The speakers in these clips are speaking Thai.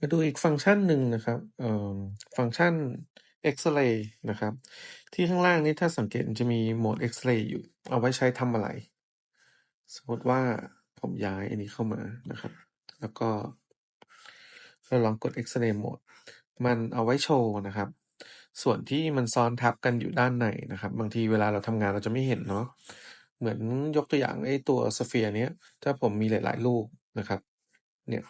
มาดูอีกฟังก์ชันหนึ่งนะครับเอ่อฟังก์ชัน X-ray นะครับ ที่ข้างล่างนี้ถ้าสังเกตมันจะมีโหมด X-ray อยู่ เอาไว้ใช้ทำอะไร สมมติว่าผมย้ายอันนี้เข้ามานะครับ แล้วก็ เราลองกด X-ray mode มันเอาไว้โชว์นะครับ ส่วนที่มันซ้อนทับกันอยู่ด้านในนะครับ บางทีเวลาเราทำงานเราจะไม่เห็นเนาะ เหมือนยกตัวอย่างไอ้ตัวสเฟียร์เนี้ย ถ้าผมมีหลาย ๆ ลูกนะครับ เนี่ย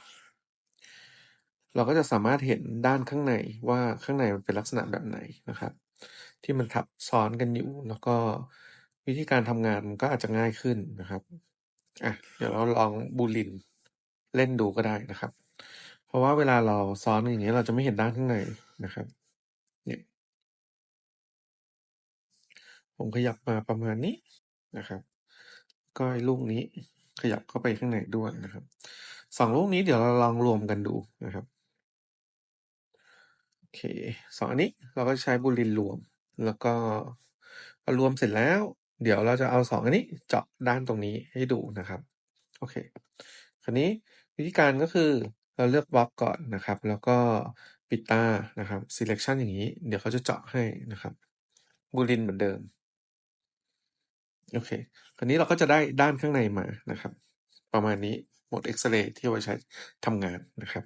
เราก็จะสามารถเห็นด้านข้างในว่าข้างในมันเป็นลักษณะแบบไหนนะครับ ที่มันทับซ้อนกันอยู่ แล้วก็วิธีการทำงานมันก็อาจจะง่ายขึ้นนะครับอะเดี๋ยวเราลองบูลินเล่นดูก็ได้นะครับ เพราะว่าเวลาเราซ้อนอย่างเงี้ยเราจะไม่เห็นด้านข้างในนะครับเนี่ยผมขยับมาประมาณนี้นะครับ ก็ไอ้ลูกนี้ขยับเข้าไปข้างในด้วยนะครับสองลูกนี้เดี๋ยวเราลองรวมกันดูนะครับ เคสองอันนี้เราก็ใช้บูลินรวม แล้วก็รวมเสร็จแล้ว เดี๋ยวเราจะเอาสองอันนี้เจาะด้านตรงนี้ให้ดูนะครับ โอเค คราวนี้วิธีการก็คือเราเลือกบล็อกก่อนนะครับ แล้วก็ปิดตานะครับ selection อย่างนี้ เดี๋ยวเขาจะเจาะให้นะครับบูลินเหมือนเดิม โอเค คราวนี้เราก็จะได้ด้านข้างในมานะครับ ประมาณนี้โหมดเอ็กซเรย์ที่เอาไว้ใช้ทำงานนะครับ